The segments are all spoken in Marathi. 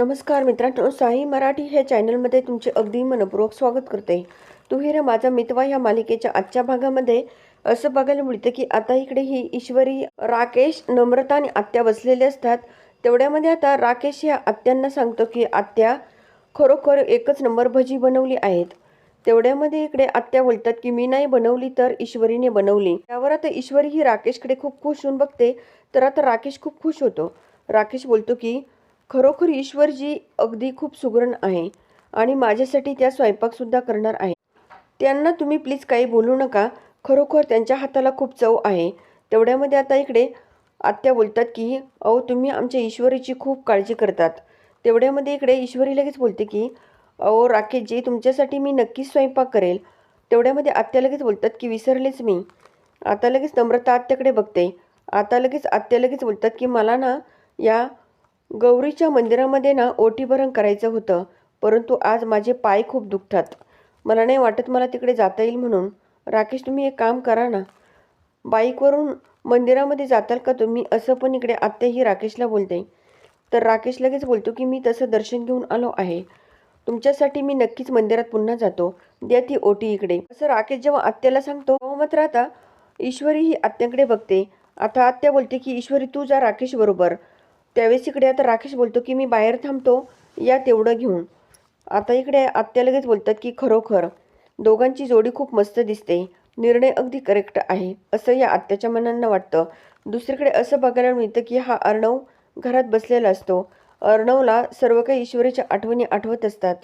नमस्कार मित्रांनो साई मराठी हे चॅनलमध्ये तुमचे अगदी मनपूर्वक स्वागत करते. तू ही रे माझा मितवा ह्या मालिकेच्या आजच्या भागामध्ये असं बघायला मिळतं की आता इकडे ही ईश्वरी राकेश नम्रता आणि आत्या बसलेले असतात. तेवढ्यामध्ये आता राकेश ह्या आत्यांना सांगतो की आत्या खरोखर एकच नंबर भजी बनवली आहेत. तेवढ्यामध्ये इकडे आत्या बोलतात की मी नाही बनवली तर ईश्वरीने बनवली. त्यावर आता ईश्वरी ही राकेशकडे खूप खुश होऊन बघते. तर आता राकेश खूप खुश होतो. राकेश बोलतो की खरोखर ईश्वरजी अगदी खूप सुगरण आहे आणि माझ्यासाठी त्या स्वयंपाकसुद्धा करणार आहे. त्यांना तुम्ही प्लीज काही बोलू नका. खरोखर त्यांच्या हाताला खूप चव आहे. तेवढ्यामध्ये आता इकडे आत्या बोलतात की अहो तुम्ही आमच्या ईश्वरीची खूप काळजी करतात. तेवढ्यामध्ये इकडे ईश्वरी लगेच बोलते की अहो राकेशजी तुमच्यासाठी मी नक्कीच स्वयंपाक करेल. तेवढ्यामध्ये आत्या लगेच बोलतात की विसरलेच मी. आता लगेच नम्रता आत्याकडे बघते. आता लगेच आत्या लगेच बोलतात की मला ना या गौरीच्या मंदिरामध्ये ना ओटीभरण करायचं होतं परंतु आज माझे पाय खूप दुखतात. मला नाही वाटत मला तिकडे जाता येईल म्हणून. राकेश तुम्ही एक काम करा ना. बाईकवरून मंदिरामध्ये जाताल का तुम्ही? असं पण इकडे आत्याही राकेशला बोलते. तर राकेश लगेच बोलतो की मी तसं दर्शन घेऊन आलो आहे. तुमच्यासाठी मी नक्कीच मंदिरात पुन्हा जातो. द्या ती ओटी इकडे. असं राकेश जेव्हा आत्याला सांगतो तेव्हा मात्र आता ईश्वरी ही आत्याकडे बघते. आता आत्या बोलते की ईश्वरी तू जा राकेश बरोबर. त्यावेळेस इकडे आता राकेश बोलतो की मी बाहेर थांबतो. या तेवढं घेऊन. आता इकडे आत्या लगेच बोलतात की खरोखर दोघांची जोडी खूप मस्त दिसते. निर्णय अगदी करेक्ट आहे. असं या आत्याच्या मनांना वाटतं. दुसरीकडे असं बघायला मिळतं की हा अर्णव घरात बसलेला असतो. अर्णवला सर्व काही ईश्वरीच्या आठवणी आठवत असतात.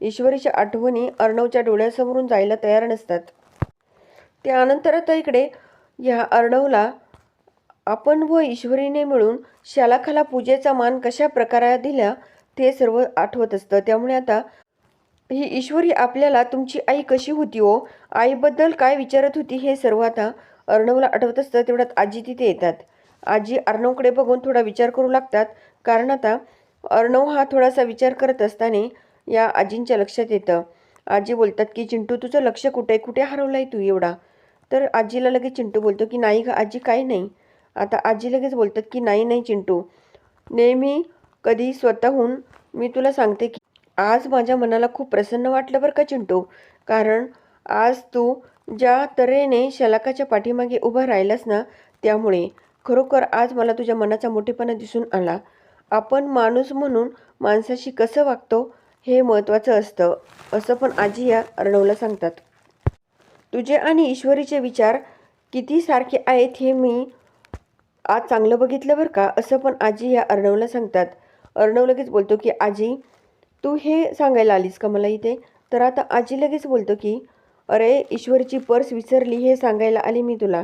ईश्वरीच्या आठवणी अर्णवच्या डोळ्यासमोरून जायला तयार नसतात. त्यानंतर आता इकडे ह्या अर्णवला आपण व ईश्वरीने मिळून शालाखाला पूजेचा मान कशा प्रकारे दिला ते सर्व आठवत असतं. त्यामुळे आता ही ईश्वरी आपल्याला तुमची आई कशी होती हो आईबद्दल काय विचारत होती हे सर्व आता अर्णवला आठवत असतं. तेवढ्यात आजी तिथे येतात. आजी अर्णवकडे बघून थोडा विचार करू लागतात. कारण आता अर्णव हा थोडासा विचार करत असताना या आजींच्या लक्षात येतं. आजी बोलतात की चिंटू तुझं लक्ष कुठे कुठे हरवलं आहे तू एवढा? तर आजीला लगेच चिंटू बोलतो की नाही ग आजी काही नाही. आता आजी लगेच बोलतात की नाही नाही चिंटू. नेहमी कधी स्वतःहून मी तुला सांगते की आज माझ्या मनाला खूप प्रसन्न वाटलं बरं का चिंटू. कारण आज तू ज्या तऱ्हेने शलाकाच्या पाठीमागे उभा राहिलास ना त्यामुळे खरोखर आज मला तुझ्या मनाचा मोठेपणा दिसून आला. आपण माणूस म्हणून माणसाशी कसं वागतो हे महत्त्वाचं असतं असं पण आजी या अर्णवला सांगतात. तुझे आणि ईश्वरीचे विचार किती सारखे आहेत हे मी आज चांगलं बघितलं बरं का? असं पण आजी या अर्णवला सांगतात. अर्णव लगेच बोलतो की आजी तू हे सांगायला आलीस का मला इथे? तर आता आजी लगेच बोलतो की अरे ईश्वरची पर्स विसरली हे सांगायला आली मी तुला.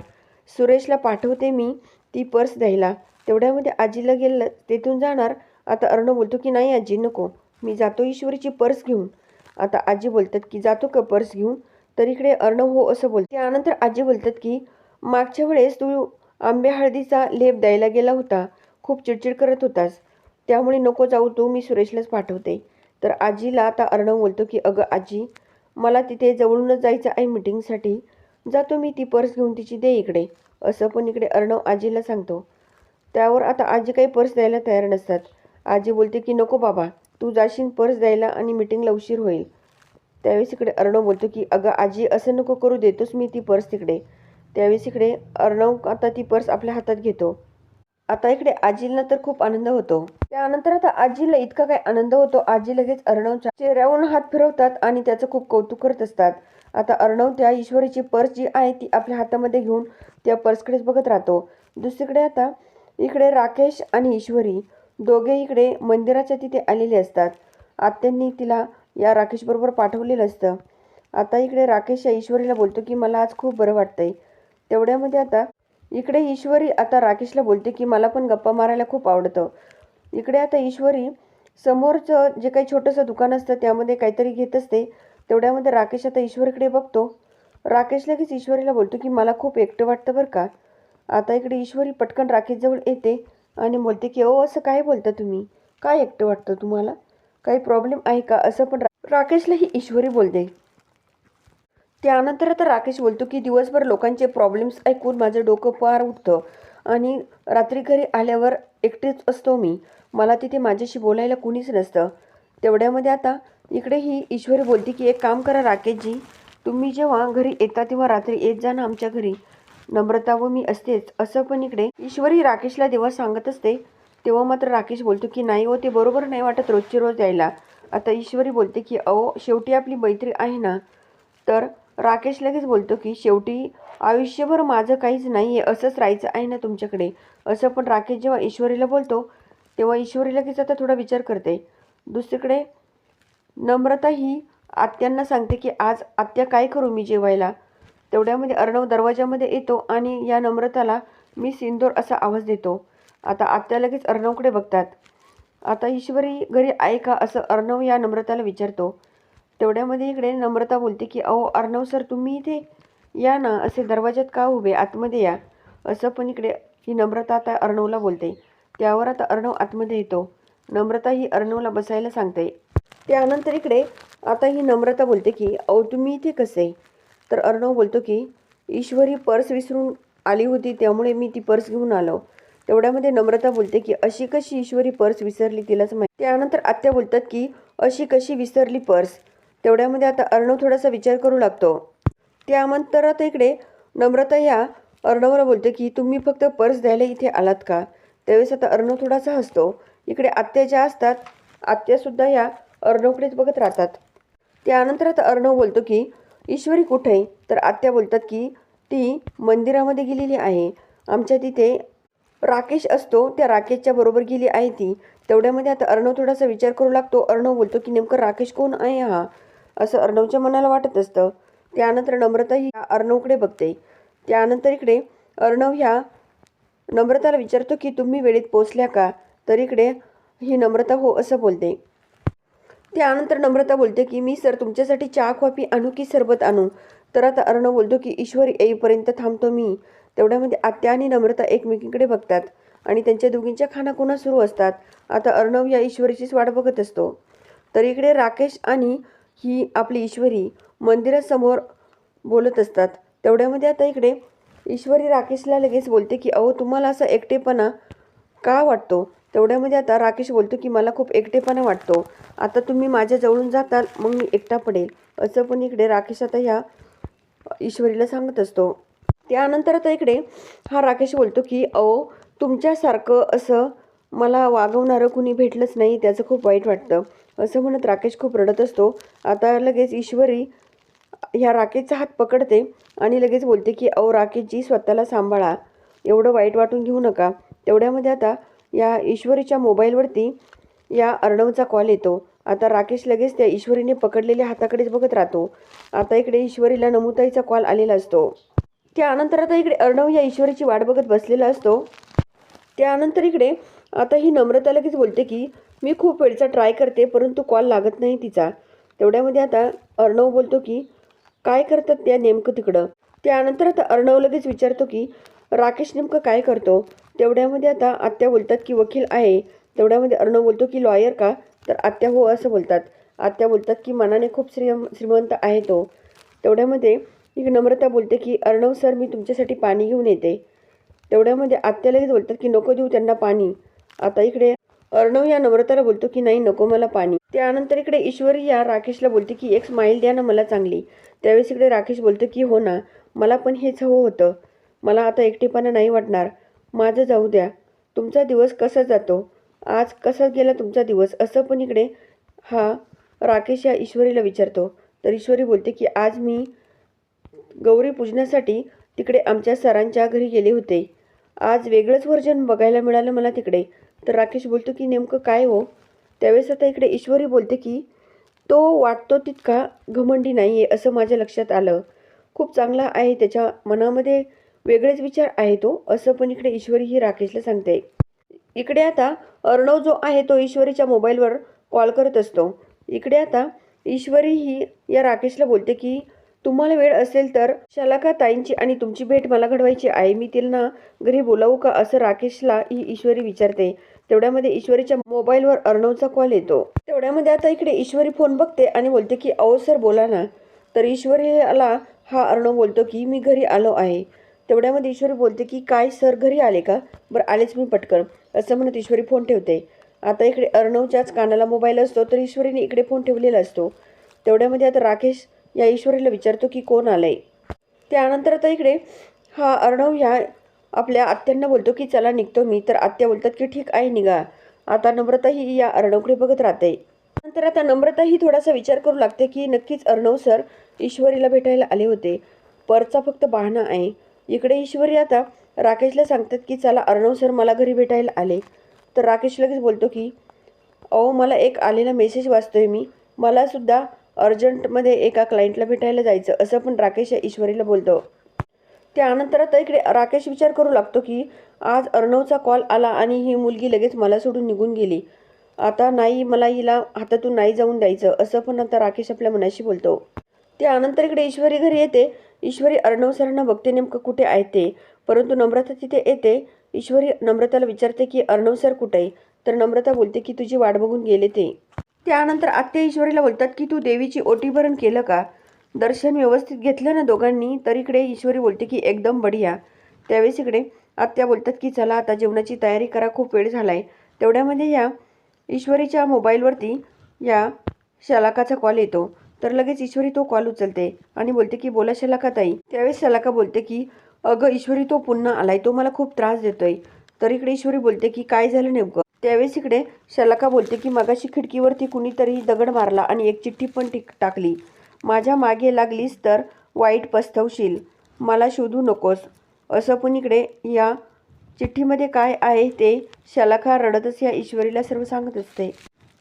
सुरेशला पाठवते मी ती पर्स द्यायला. तेवढ्यामध्ये आजीला गेलं तेथून जाणार. आता अर्णव बोलतो की नाही आजी नको. मी जातो ईश्वरीची पर्स घेऊन. आता आजी बोलतात की जातो का पर्स घेऊन? तर इकडे अर्णव हो असं बोलते. त्यानंतर आजी बोलतात की मागच्या वेळेस तू आंबे हळदीचा लेप द्यायला गेला होता. खूप चिडचिड करत होतास. त्यामुळे नको जाऊ तू मी सुरेशलाच पाठवते. तर आजीला आता अर्णव बोलतो की अगं आजी मला तिथे जवळूनच जायचं आहे मिटिंगसाठी. जातो मी ती पर्स घेऊन तिची दे इकडे. असं पण इकडे अर्णव आजीला सांगतो. त्यावर आता आजी काही पर्स द्यायला तयार नसतात. आजी बोलते की नको बाबा तू जाशील पर्स द्यायला आणि मिटिंगला उशीर होईल. त्यावेळेस इकडे अर्णव बोलतो की अगं आजी असं नको करू देतोस मी ती पर्स तिकडे. त्यावेळेस इकडे अर्णव आता ती पर्स आपल्या हातात घेतो. आता इकडे आजीला तर खूप आनंद होतो. त्यानंतर आता आजीला इतका काय आनंद होतो आजी लगेच अर्णवच्या चेहऱ्यावरून हात फिरवतात आणि त्याचं खूप कौतुक करत असतात. आता अर्णव त्या ईश्वरीची पर्स जी आहे ती आपल्या हातामध्ये घेऊन त्या पर्सकडेच बघत राहतो. दुसरीकडे आता इकडे राकेश आणि ईश्वरी दोघे इकडे मंदिराच्या तिथे आलेले असतात. आत्यांनी तिला या राकेशबरोबर पाठवलेलं असतं. आता इकडे राकेश या ईश्वरीला बोलतो की मला आज खूप बरं वाटतंय. तेवढ्यामध्ये आता इकडे ईश्वरी आता राकेशला बोलते की मला पण गप्पा मारायला खूप आवडतं. इकडे आता ईश्वरी समोरचं जे काही छोटंसं दुकान असतं त्यामध्ये काहीतरी घेत असते. तेवढ्यामध्ये राकेश आता ईश्वरीकडे बघतो. राकेश लगेच ईश्वरीला बोलतो की मला खूप एकटं वाटतं बरं का. आता इकडे ईश्वरी पटकन राकेशजवळ येते आणि बोलते की ओ असं काय बोलता तुम्ही? काय एकटं वाटतं तुम्हाला? काही प्रॉब्लेम आहे का? असं पण रा- ईश्वरी बोलते. त्यानंतर आता राकेश बोलतो की दिवसभर लोकांचे प्रॉब्लेम्स ऐकून माझं डोकं पार उठतं. आणि रात्री घरी आल्यावर एकटेच असतो मी. मला तिथे माझ्याशी बोलायला कुणीच नसतं. तेवढ्यामध्ये आता इकडे ही ईश्वरी बोलते की एक काम करा राकेशजी. तुम्ही जेव्हा घरी येता तेव्हा रात्री येत जा ना आमच्या घरी. नम्रता व मी असतेच. असं पण इकडे ईश्वरी राकेशला देवा सांगत असते. तेव्हा मात्र राकेश बोलतो की नाही हो ते बरोबर नाही वाटत रोजची रोज यायला. आता ईश्वरी बोलते की अहो शेवटी आपली मैत्री आहे ना. तर राकेश लगेच बोलतो की शेवटी आयुष्यभर माझं काहीच नाही आहे असंच राहायचं आहे ना तुमच्याकडे? असं पण राकेश जेव्हा ईश्वरीला बोलतो तेव्हा ईश्वरी लगेच आता थोडा विचार करते. दुसरीकडे नम्रता ही आत्यांना सांगते की आज आत्या काय करू मी जेवायला? तेवढ्यामध्ये अर्णव दरवाजामध्ये येतो आणि या नम्रताला मी सिंदूर असा आवाज देतो. आता आत्या लगेच अर्णवकडे बघतात. आता ईश्वरी घरी आहे का? असं अर्णव या नम्रताला विचारतो. तेवढ्यामध्ये इकडे नम्रता बोलते की अहो अर्णव सर तुम्ही इथे या ना असे दरवाज्यात का उभे? आतमध्ये या. असं पण इकडे ही नम्रता आता अर्णवला बोलते. त्यावर आता अर्णव आतमध्ये येतो. नम्रता ही अर्णवला बसायला सांगते. त्यानंतर इकडे आता ही नम्रता बोलते की अहो तुम्ही इथे कसे? तर अर्णव बोलतो की ईश्वरी पर्स विसरून आली होती त्यामुळे मी ती पर्स घेऊन आलो. तेवढ्यामध्ये नम्रता बोलते की अशी कशी ईश्वरी पर्स विसरली तिलाच माहिती? त्यानंतर आत्या बोलतात की अशी कशी विसरली पर्स? तेवढ्यामध्ये आता अर्णव थोडासा विचार करू लागतो. त्यानंतर आता इकडे नम्रता या अर्णवला बोलते की तुम्ही फक्त पर्स द्यायला इथे आलात का? त्यावेळेस आता अर्णव थोडासा हसतो. इकडे आत्या ज्या असतात आत्यासुद्धा या अर्णवकडेच बघत राहतात. त्यानंतर आता अर्णव बोलतो की ईश्वरी कुठे तर आत्या बोलतात की ती मंदिरामध्ये गेलेली आहे. आमच्या तिथे राकेश असतो. त्या राकेशच्या बरोबर गेली आहे ती. तेवढ्यामध्ये आता अर्णव थोडासा विचार करू लागतो. अर्णव बोलतो की नेमकं राकेश कोण आहे हा? असं अर्णवच्या मनाला वाटत असतं. त्यानंतर नम्रता ही अर्णवकडे बघते. त्यानंतर इकडे अर्णव ह्या नम्रताला विचारतो की तुम्ही वेळेत पोचल्या का? तर इकडे ही नम्रता हो असं बोलते. त्यानंतर नम्रता बोलते की मी सर तुमच्यासाठी चहा कॉफी आणू की सरबत आणू? तर आता अर्णव बोलतो की ईश्वर येईपर्यंत थांबतो मी. तेवढ्यामध्ये आत्या आणि नम्रता एकमेकींकडे बघतात आणि त्यांच्या दोघींच्या खानाखुणा सुरू असतात. आता अर्णव या ईश्वरीचीच वाट बघत असतो. तर इकडे राकेश आणि ही आपली ईश्वरी मंदिरासमोर बोलत असतात. तेवढ्यामध्ये आता इकडे ईश्वरी राकेशला लगेच बोलते की अहो तुम्हाला असा एकटेपणा का वाटतो? तेवढ्यामध्ये आता राकेश बोलतो की मला खूप एकटेपणा वाटतो. आता तुम्ही माझ्या जवळून जाताल मग मी एकटा पडेल. असं पण इकडे राकेश आता ह्या ईश्वरीला सांगत असतो. त्यानंतर आता इकडे हा राकेश बोलतो की अहो तुमच्यासारखं असं मला वागवणारं कुणी भेटलंच नाही त्याचं खूप वाईट वाटतं. असं म्हणत राकेश खूप रडत असतो. आता लगेच ईश्वरी ह्या राकेशचा हात पकडते आणि लगेच बोलते की अहो राकेशजी स्वतःला सांभाळा. एवढं वाईट वाटून घेऊ नका. तेवढ्यामध्ये आता या ईश्वरीच्या मोबाईलवरती या अर्णवचा कॉल येतो. आता राकेश लगेच त्या ईश्वरीने पकडलेल्या हाताकडेच बघत राहतो. आता इकडे ईश्वरीला नमुताईचा कॉल आलेला असतो. त्यानंतर आता इकडे अर्णव या ईश्वरीची वाट बघत बसलेला असतो. त्यानंतर इकडे आता ही नम्रता लगेच बोलते की मी खूप वेळचा ट्राय करते परंतु कॉल लागत नाही तिचा. तेवढ्यामध्ये आता अर्णव बोलतो की काय करतात त्या नेमकं तिकडं? त्यानंतर आता अर्णव लगेच विचारतो की राकेश नेमकं काय करतो? तेवढ्यामध्ये आता आत्या बोलतात की वकील आहे. तेवढ्यामध्ये अर्णव बोलतो की लॉयर का? तर आत्या हो असं बोलतात. आत्या बोलतात की मनाने खूप श्रीम श्रीमंत आहे तो. तेवढ्यामध्ये एक नम्रता बोलते की अर्णव सर मी तुमच्यासाठी पाणी घेऊन येते. तेवढ्यामध्ये आत्या लगेच बोलतात की नको देऊ त्यांना पाणी. आता इकडे अर्णव या नम्रताला बोलतो की नाही नको मला पाणी. त्यानंतर इकडे ईश्वरी या राकेशला बोलते की एक स्माईल द्या ना मला चांगली. त्यावेळेस इकडे राकेश बोलतो की हो ना मला पण हेच हवं होतं. मला आता एकटेपणा नाही वाटणार. माझं जाऊ द्या. तुमचा दिवस कसा जातो? आज कसा गेला तुमचा दिवस? असं पण इकडे हा राकेश या ईश्वरीला विचारतो. तर ईश्वरी बोलते की आज मी गौरी पूजनासाठी तिकडे आमच्या सरांच्या घरी गेले होते. आज वेगळंच व्हर्जन बघायला मिळालं मला तिकडे. तर राकेश बोलतो की नेमकं काय हो? त्यावेळेस आता इकडे ईश्वरी बोलते की तो वाटतो तितका घमंडी नाही आहे असं माझ्या लक्षात आलं. खूप चांगला आहे त्याच्या मनामध्ये वेगळेच विचार आहे तो असं पण इकडे ईश्वरी ही राकेशला सांगते. इकडे आता अर्णव जो आहे तो ईश्वरीच्या मोबाईलवर कॉल करत असतो. इकडे आता ईश्वरी ही या राकेशला बोलते की तुम्हाला वेळ असेल तर शलाका ताईंची आणि तुमची भेट मला घडवायची आहे. मी तिला घरी बोलावू का? असं राकेशला ही ईश्वरी विचारते. तेवढ्यामध्ये ईश्वरीच्या मोबाईलवर अर्णवचा कॉल येतो. तेवढ्यामध्ये आता इकडे ईश्वरी फोन बघते आणि बोलते की अहो सर बोला ना. तर ईश्वरीला हा अर्णव बोलतो की मी घरी आलो आहे. तेवढ्यामध्ये ईश्वरी बोलते की काय सर घरी आले का? बरं आलेच मी पटकन. असं म्हणत ईश्वरी फोन ठेवते. आता इकडे अर्णवच्याच कानाला मोबाईल असतो तर ईश्वरीने इकडे फोन ठेवलेला असतो. तेवढ्यामध्ये आता राकेश या ईश्वरीला विचारतो की कोण आलं आहे त्यानंतर आता इकडे हा अर्णव ह्या आपल्या आत्यांना बोलतो की चला निघतो मी. तर आत्या बोलतात की ठीक आहे निघा. आता नम्रताही या अर्णवकडे बघत राहते. नंतर आता नम्रताही थोडासा विचार करू लागते की नक्कीच अर्णव सर ईश्वरीला भेटायला आले होते. परचा फक्त बहाणा आहे. इकडे ईश्वरी आता राकेशला सांगतात की चला अर्णव सर मला घरी भेटायला आले. तर राकेश लगेच बोलतो की अहो मला एक आलेला मेसेज वाचतोय मी. मला सुद्धा अर्जंटमध्ये एका क्लायंटला भेटायला जायचं. असं पण राकेश या ईश्वरीला बोलतो. त्यानंतर आता इकडे राकेश विचार करू लागतो की आज अर्णवचा कॉल आला आणि ही मुलगी लगेच मला सोडून निघून गेली. आता नाही मला हिला हातातून नाही जाऊन द्यायचं असं पण आता राकेश आपल्या मनाशी बोलतो. त्यानंतर इकडे ईश्वरी घरी येते. ईश्वरी अर्णव सरांना बघते नेमकं कुठे आहे ते. परंतु नम्रता तिथे येते. ईश्वरी नम्रताला विचारते की अर्णव सर कुठे आहे? तर नम्रता बोलते की तुझी वाट बघून गेले ते. त्यानंतर आत्या ईश्वरीला बोलतात की तू देवीची ओटी भरण केलं का? दर्शन व्यवस्थित घेतलं ना दोघांनी तर इकडे ईश्वरी बोलते की एकदम बढिया. त्यावेळेस इकडे आत्या बोलतात की चला आता जेवणाची तयारी करा खूप वेळ झाला आहे तेवढ्यामध्ये या ईश्वरीच्या मोबाईलवरती या शलाकाचा कॉल येतो. तर लगेच ईश्वरी तो कॉल उचलते आणि बोलते की बोला शलाका ताई त्यावेळेस शलाका बोलते की अगं ईश्वरी तो पुन्हा आलाय तो मला खूप त्रास देतोय. तर इकडे ईश्वरी बोलते की काय झालं नेमकं? त्यावेळेस इकडे शलाका बोलते की मगाशी खिडकीवरती कुणीतरी दगड मारला आणि एक चिठ्ठी पण टिक टाकली. माझ्या मागे लागलीस तर वाईट पस्तवशील. मला शोधू नकोस. असं पण इकडे या चिठ्ठीमध्ये काय आहे ते शलाखा रडतच या ईश्वरीला सर्व सांगत असते.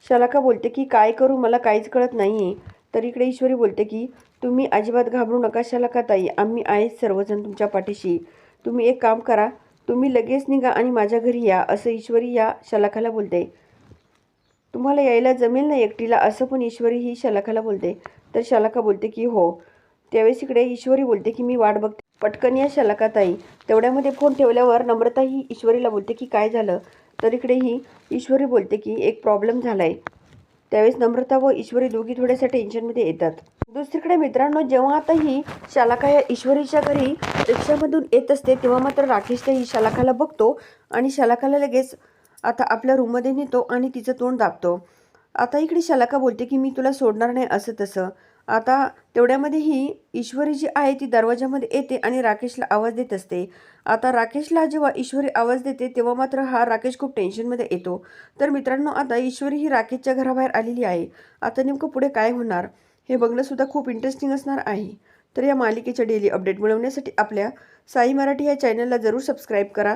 शलाखा बोलते की काय करू? मला काहीच कळत नाही आहे तर इकडे ईश्वरी बोलते की तुम्ही अजिबात घाबरू नका शलाखा ताई. आम्ही आहेच सर्वजण तुमच्या पाठीशी. तुम्ही एक काम करा. तुम्ही लगेच निघा आणि माझ्या घरी या. असं ईश्वरी या शलाखाला बोलते. तुम्हाला यायला जमेल ना एकटीला? असं पण ईश्वरी ही शलाखाला बोलते. तर शलाखा बोलते की हो. त्यावेळेस इकडे ईश्वरी बोलते की मी वाट बघते. पटकन या शलाका ताई. तेवढ्यामध्ये फोन ठेवल्यावर नम्रता ही ईश्वरीला बोलते की काय झालं? तर इकडे ही ईश्वरी बोलते की एक प्रॉब्लेम झाला आहे त्यावेळेस नम्रता व ईश्वरी दोघी थोड्याशा टेन्शनमध्ये येतात. दुसरीकडे मित्रांनो जेव्हा आता ही शालाका या ईश्वरीच्या घरी रिक्षामधून येत असते तेव्हा मात्र राकेश त्या ही शालाकाला बघतो आणि शालाखाला लगेच आता आपल्या रूममध्ये नेतो आणि तिचं तोंड दाबतो. आता इकडे शलाका बोलते की मी तुला सोडणार नाही असं तसं. आता तेवढ्यामध्ये ही ईश्वरी जी आहे ती दरवाजामध्ये येते आणि राकेशला आवाज देत असते. आता राकेशला जेव्हा ईश्वरी आवाज देते तेव्हा मात्र हा राकेश खूप टेन्शनमध्ये येतो. तर मित्रांनो आता ईश्वरी ही राकेशच्या घराबाहेर आलेली आहे. आता नेमकं पुढे काय होणार? हे बघणंसुद्धा खूप इंटरेस्टिंग असणार आहे. तर या मालिकेच्या डेली अपडेट मिळवण्यासाठी आपल्या साई मराठी या चॅनलला जरूर सबस्क्राईब करा.